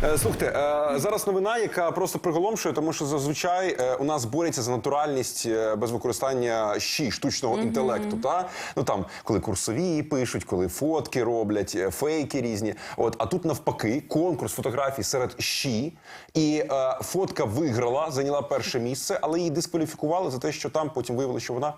Слухайте, е, зараз новина, яка просто приголомшує, тому що зазвичай е, у нас борються за натуральність е, без використання щі штучного інтелекту. Та ну там, коли курсові пишуть, коли фотки роблять, е, фейки різні. От а тут навпаки, конкурс фотографій серед щі, і е, фотка виграла, зайняла перше місце, але її дискваліфікували за те, що там потім виявили, що вона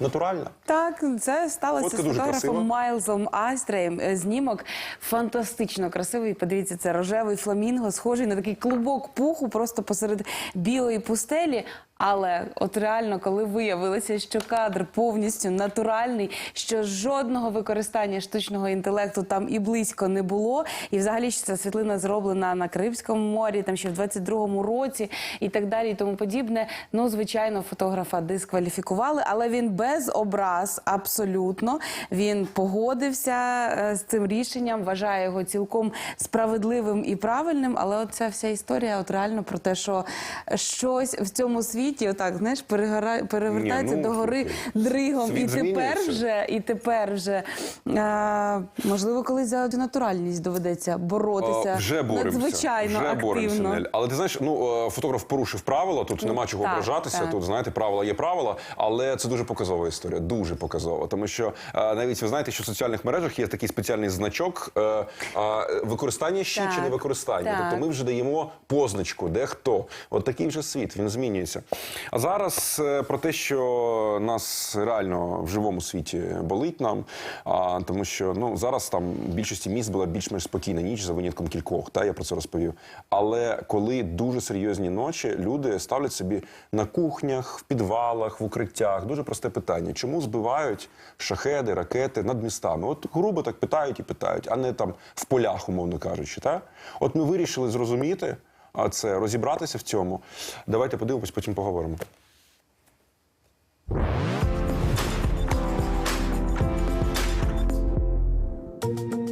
натуральна. Так, це сталося Фотка з дуже фотографом красива. Майлзом Айстреєм. Е, Знімок фантастично красивий. Подивіться, це рожевий фламінго, схожий на такий клубок пуху просто посеред білої пустелі. Але от реально, коли виявилося, що кадр повністю натуральний, що жодного використання штучного інтелекту там і близько не було, і взагалі що ця світлина зроблена на Карибському морі, там ще в 22-му році і так далі, і тому подібне. Ну, звичайно, фотографа дискваліфікували, але він без образ абсолютно. Він погодився е, з цим рішенням, вважає його цілком справедливим і правильним. Але от ця вся історія, от реально про те, що щось в цьому світі, отак знаєш, перегора... перевертається Ні, ну, до гори дригом. світ І тепер змінюється. вже, і тепер вже е, можливо, колись за натуральність доведеться боротися Е, Вже боремося. надзвичайно вже боремося, активно. Нель. Але ти знаєш, ну е, фотограф порушив правила. Тут нема чого так, ображатися. так. Тут знаєте, правила є правила, але це дуже показова історія. Дуже показова. Тому що е, навіть ви знаєте, що в соціальних мережах є такий спеціальний значок е, використання ще чи не використання. так. Тобто ми вже даємо позначку, де хто. От такий вже світ, він змінюється. А зараз е, про те, що нас реально в живому світі болить нам, а, тому що ну зараз там в більшості міст була більш-менш спокійна ніч за винятком кількох. Та я про це розповів. Але коли дуже серйозні ночі, люди ставлять собі на кухнях, в підвалах, в укриттях. Дуже просте питання: чому збивають шахеди, ракети над містами? От грубо так питають і питають, а не там в полях, умовно кажучи. Та от ми вирішили зрозуміти. Це розібратися в цьому. Давайте подивимось, потім поговоримо. –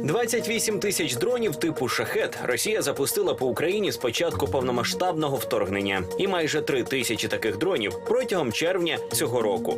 28 тисяч дронів типу шахет Росія запустила по Україні з початку повномасштабного вторгнення, і майже 3 тисячі таких дронів протягом червня цього року.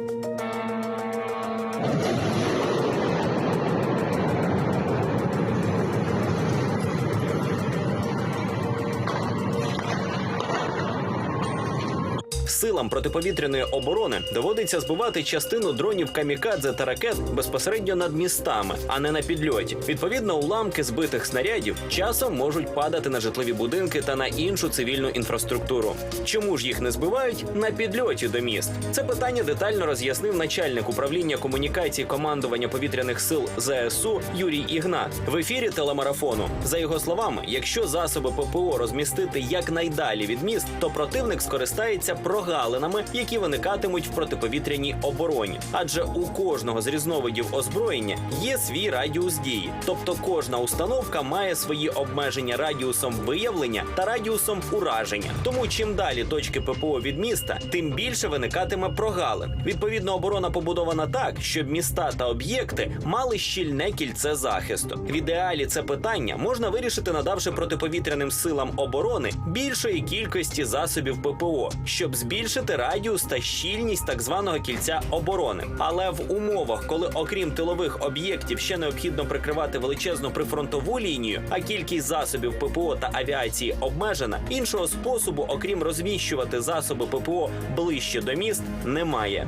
Силам протиповітряної оборони доводиться збивати частину дронів камікадзе та ракет безпосередньо над містами, а не на підльоті. Відповідно, уламки збитих снарядів часом можуть падати на житлові будинки та на іншу цивільну інфраструктуру. Чому ж їх не збивають на підльоті до міст? Це питання детально роз'яснив начальник управління комунікації командування повітряних сил ЗСУ Юрій Ігнат в ефірі телемарафону. За його словами, якщо засоби ППО розмістити якнайдалі від міст, то противник скористається прогалинами, які виникатимуть в протиповітряній обороні. Адже у кожного з різновидів озброєння є свій радіус дії, тобто кожна установка має свої обмеження радіусом виявлення та радіусом ураження. Тому чим далі точки ППО від міста, тим більше виникатиме прогалин. Відповідно, оборона побудована так, щоб міста та об'єкти мали щільне кільце захисту. В ідеалі це питання можна вирішити, надавши протиповітряним силам оборони більшої кількості засобів ППО, щоб збільшити радіус та щільність так званого кільця оборони. Але в умовах, коли окрім тилових об'єктів ще необхідно прикривати величезну прифронтову лінію, а кількість засобів ППО та авіації обмежена, іншого способу, окрім розміщувати засоби ППО ближче до міст, немає.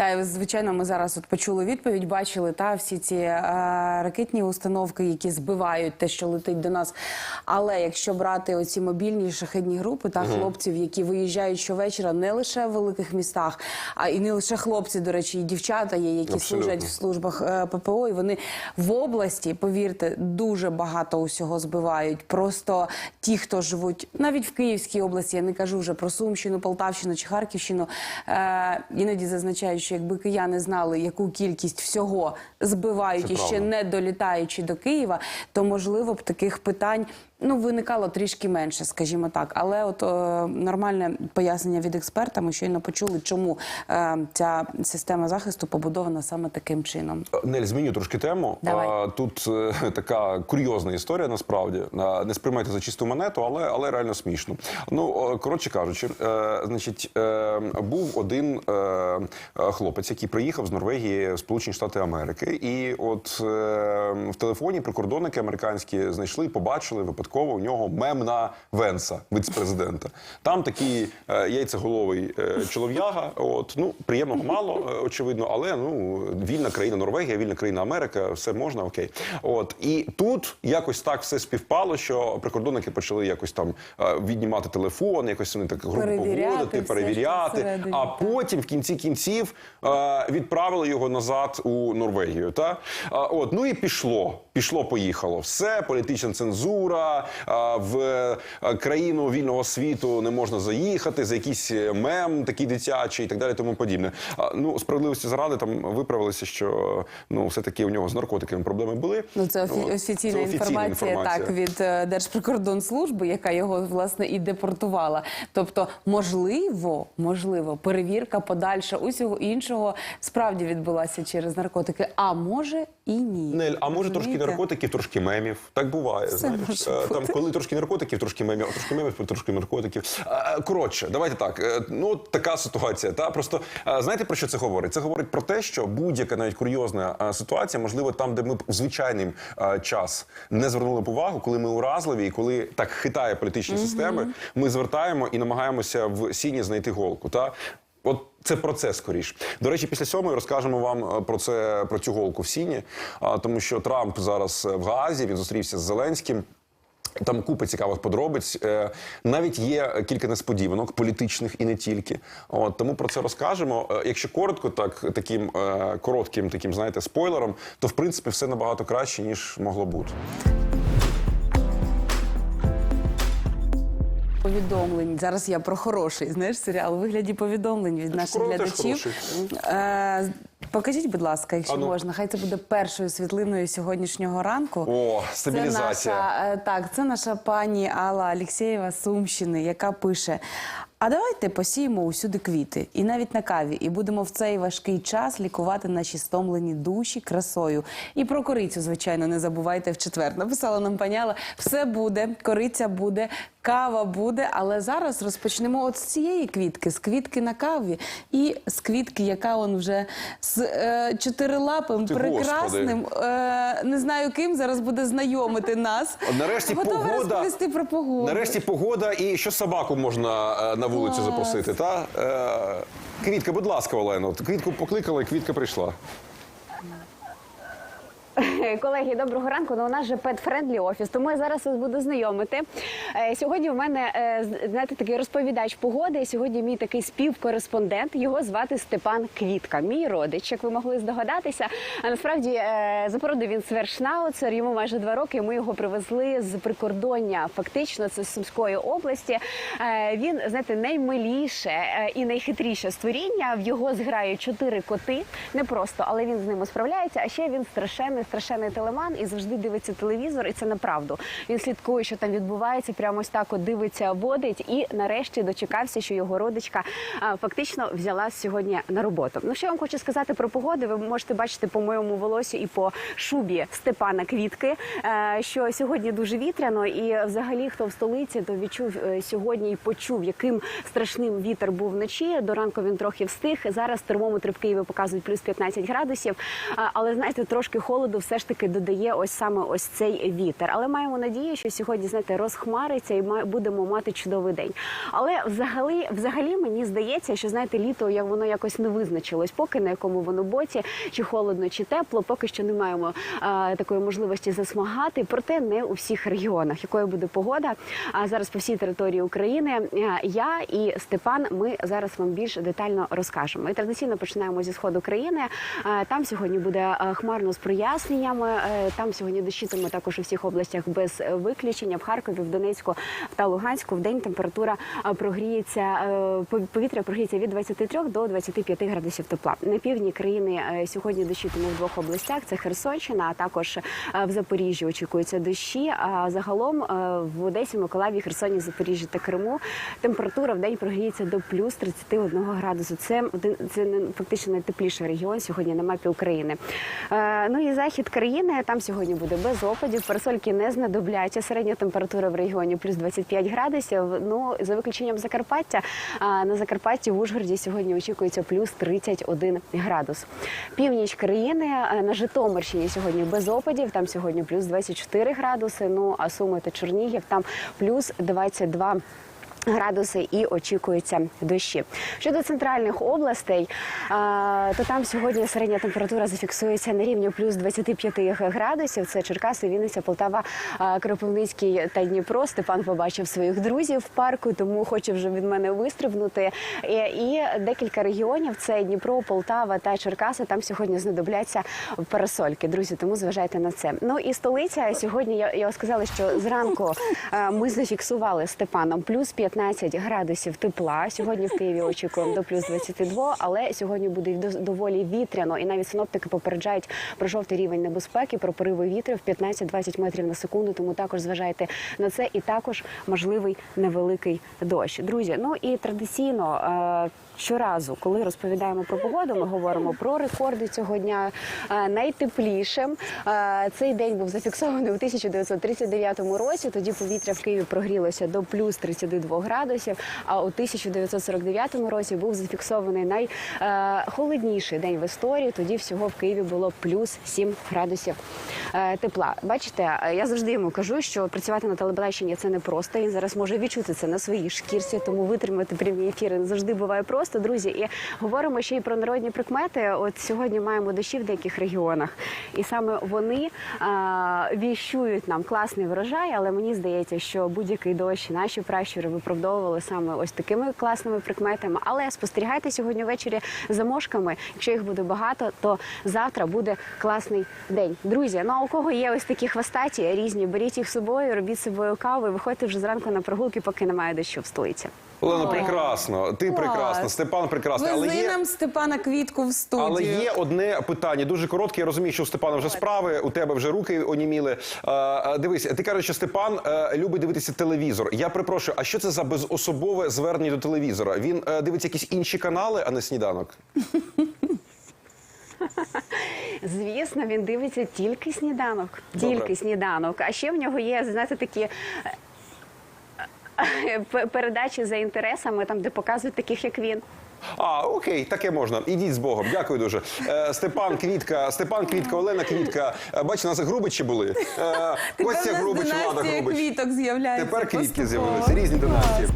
Та звичайно, ми зараз от почули відповідь, бачили та всі ці е, ракетні установки, які збивають те, що летить до нас. Але якщо брати оці мобільні шахедні групи та хлопців, які виїжджають щовечора не лише в великих містах, а і не лише хлопці, до речі, і дівчата є, які Абсолютно. служать в службах е, ППО, і вони в області, повірте, дуже багато усього збивають. Просто ті, хто живуть навіть в Київській області, я не кажу вже про Сумщину, Полтавщину чи Харківщину, е, іноді зазначають, що якби кияни знали, яку кількість всього збивають Це і ще не долітаючи до Києва, то можливо б таких питань Ну, виникало трішки менше, скажімо так. Але от е, нормальне пояснення від експерта, ми щойно почули, чому е, ця система захисту побудована саме таким чином. Нель, зміню трошки тему. Давай. Тут е, така курйозна історія насправді. А, Не сприймайте за чисту монету, але, але реально смішно. Ну, коротше кажучи, е, значить, е, був один е, е, хлопець, який приїхав з Норвегії в Сполучені Штати Америки. І от е, в телефоні прикордонники американські знайшли, побачили випадково у нього мемна Венса, віце-президента. Там такий е, яйцеголовий е, чолов'яга. От, ну, приємного мало, е, очевидно, але ну, вільна країна Норвегія, вільна країна Америка, все можна, окей. От і тут якось так все співпало, що прикордонники почали якось там е, віднімати телефон, якось вони так грубо поводити, перевіряти. А потім в кінці кінців е, відправили його назад у Норвегію. Та А, от ну і пішло. Пішло, поїхало. Все, політична цензура в е, країну вільного світу не можна заїхати за якийсь е, мем, такий дитячий і так далі, тому подібне. Ну справедливості заради там виправилося, що ну все таки у нього з наркотиками проблеми були. Ну, це офі- От. офіційна, Це інформація, так від е, Держприкордонслужби, яка його власне і депортувала. Тобто, можливо, можливо, перевірка подальша усього іншого справді відбулася через наркотики. А може і ні. Нель, а може трошки наркотиків, трошки мемів. Так буває. знаєш. може Е, Там коли трошки наркотиків, трошки мемів, трошки мемів, трошки наркотиків. Коротше, давайте так. е, Ну така ситуація. Та просто е, знаєте про що це говорить? Це говорить про те, що будь-яка навіть курйозна е, ситуація, можливо, там, де ми в звичайний час не звернули б увагу, коли ми уразливі, і коли так хитає політичні системи, ми звертаємо і намагаємося в сіні знайти голку. Та От це процес скоріш. До речі, після сьомої розкажемо вам про це про цю голку в сіні, а, тому що Трамп зараз в Гаазі, він зустрівся з Зеленським. Там купа цікавих подробиць. Е, Навіть є кілька несподіванок політичних і не тільки. От тому про це розкажемо. Е, Якщо коротко, так таким е, коротким, таким знаєте, спойлером, то в принципі все набагато краще ніж могло бути. Повідомлень. Зараз я про хороший, знаєш, серіал у вигляді повідомлень від наших глядачів. Е, покажіть, будь ласка, якщо А ну. можна, хай це буде першою світлиною сьогоднішнього ранку. О, Це стабілізація. наша, е, так, це наша пані Алла Алєксєєва з Сумщини, яка пише: А давайте посіємо усюди квіти, і навіть на каві, і будемо в цей важкий час лікувати наші стомлені душі красою. І про корицю, звичайно, не забувайте в четвер. Написала нам пані Алла, все буде, кориця буде, кава буде. Але зараз розпочнемо от з цієї квітки, з квітки на каві, і з квітки, яка он вже з е, чотирилапим, Ти, прекрасним, е, не знаю ким зараз буде знайомити нас. Нарешті Готова погода- розповісти про погоду. Нарешті погода і що собаку можна е, на вулицю запросити. Та? Е, Квітка, будь ласка, Олено. Квітку покликали, квітка прийшла. Колеги, доброго ранку. Ну, у нас же pet-friendly офіс, тому я зараз вас буду знайомити. Е, Сьогодні в мене е, знаєте, такий розповідач погоди. Сьогодні мій такий співкореспондент. Його звати Степан Квітка, мій родич, як ви могли здогадатися. А насправді е, запородив він свершнауцер. Йому майже два роки. Ми його привезли з прикордоння. Фактично, це з Сумської області. Він знаєте, наймиліше і найхитріше створіння. В його зграє чотири коти. Не просто, але він з ними справляється. А ще він страшенний, страшенний телеман і завжди дивиться телевізор, і це направду. Він слідкує, що там відбувається. Прямо ось так от дивиться, водить. І нарешті дочекався, що його родичка а, фактично взяла сьогодні на роботу. Ну що я вам хочу сказати про погоду? Ви можете бачити по моєму волосі і по шубі Степана Квітки, е, що сьогодні дуже вітряно, і взагалі хто в столиці, то відчув е, сьогодні і почув, яким страшним вітер був вночі. До ранку він трохи встиг. Зараз термометри в Києві показують плюс 15 градусів. Але знаєте, трошки холоду все ж таки додає ось саме ось цей вітер. Але маємо надію, що сьогодні знаєте, розхмариться і будемо мати чудовий день. Але взагалі, взагалі мені здається, що знаєте, літо як воно якось не визначилось, поки на якому воно боці, чи холодно, чи тепло. Поки що не маємо а, такої можливості засмагати. Проте не у всіх регіонах. Якою буде погода? А зараз по всій території України е, я і Степан. Ми зараз вам більш детально розкажемо. І традиційно починаємо зі сходу країни. Е, Там сьогодні буде е, хмарно з проясненнями. Проясненнями. Е, Там сьогодні дощитиме також у всіх областях без виключення. В Харкові, в Донецьку та Луганську в день температура е, прогріється, е, повітря прогріється від 23 до 25 градусів тепла. На півдні країни сьогодні дощитиме в двох областях. Це Херсонщина, а також в Запоріжжі очікуються дощі. А загалом в Одесі, Миколаєві, Херсоні, Запоріжжі та Криму температура в день прогріється до плюс 31 градусу. Це це фактично найтепліший регіон сьогодні на мапі України. Ну і захід країни там сьогодні буде без опадів. Парасольки не знадобляться. Середня температура в регіоні плюс 25 градусів. Ну за виключенням Закарпаття. На Закарпатті в Ужгороді сьогодні очікується плюс 31 градус. Північ країни на Житомирщині сьогодні без опадів. Там сьогодні плюс 24 градуси. Ну а Суми та Чернігів там плюс 22 Градуси і очікуються дощі. Щодо центральних областей, то там сьогодні середня температура зафіксується на рівні плюс 25 градусів. Це Черкаси, Вінниця, Полтава, Кропивницький та Дніпро. Степан побачив своїх друзів в парку, тому хоче вже від мене вистрибнути. І, декілька регіонів це Дніпро, Полтава та Черкаси. Там сьогодні знадобляться парасольки. Друзі, тому зважайте на це. Ну і столиця сьогодні. Я, сказала, що зранку ми зафіксували Степаном плюс 15 градусів тепла. Сьогодні в Києві очікуємо до плюс 22, але сьогодні буде доволі вітряно. І навіть синоптики попереджають про жовтий рівень небезпеки, про пориви вітрів 15-20 метрів на секунду. Тому також зважайте на це, і також можливий невеликий дощ. Друзі, ну і традиційно. е, Щоразу, коли розповідаємо про погоду, ми говоримо про рекорди цього дня. Е, Найтеплішим е, цей день був зафіксований у 1939 році. Тоді повітря в Києві прогрілося до плюс 32 градусів. А у 1949 році був зафіксований найхолодніший день в історії. Тоді всього в Києві було плюс 7 градусів е, тепла. Бачите, е, я завжди йому кажу, що працювати на телебаченні це не просто. Він зараз може відчути це на своїй шкірці, тому витримати прямі ефіри не завжди буває просто, друзі. І говоримо ще й про народні прикмети. От сьогодні маємо дощі в деяких регіонах, і саме вони а, віщують нам класний врожай. Але мені здається, що будь-який дощ наші пращури виправдовували саме ось такими класними прикметами. Але спостерігайте сьогодні ввечері за мошками. Якщо їх буде багато, то завтра буде класний день. Друзі, ну а у кого є ось такі хвостаті різні, беріть їх з собою, робіть собою каву і виходьте вже зранку на прогулки, поки немає дощу в столиці. Олена, прекрасно. Ти Клас. прекрасна, Степан прекрасний. Але є, нам Степана квітку в студію. але є одне питання, дуже коротке. Я розумію, що у Степана вже справи, у тебе вже руки оніміли. Е, е, дивись, ти кажеш, що Степан е, любить дивитися телевізор. Я припрошую, а що це за безособове звернення до телевізора? Він е, дивиться якісь інші канали, а не сніданок. Звісно, він дивиться тільки сніданок. Добре. Тільки сніданок. А ще в нього є, знаєте, такі. Передачі за інтересами, там де показують таких, як він. А, окей, таке можна. Ідіть з Богом. Дякую дуже. Е, Степан Квітка, Степан Квітка, Олена Квітка. Е, бачите, у нас Грубичі були. Е, Костя Грубич, Влада Грубич. квіток з'являється. Тепер квітки поступово. з'явилися, різні династії.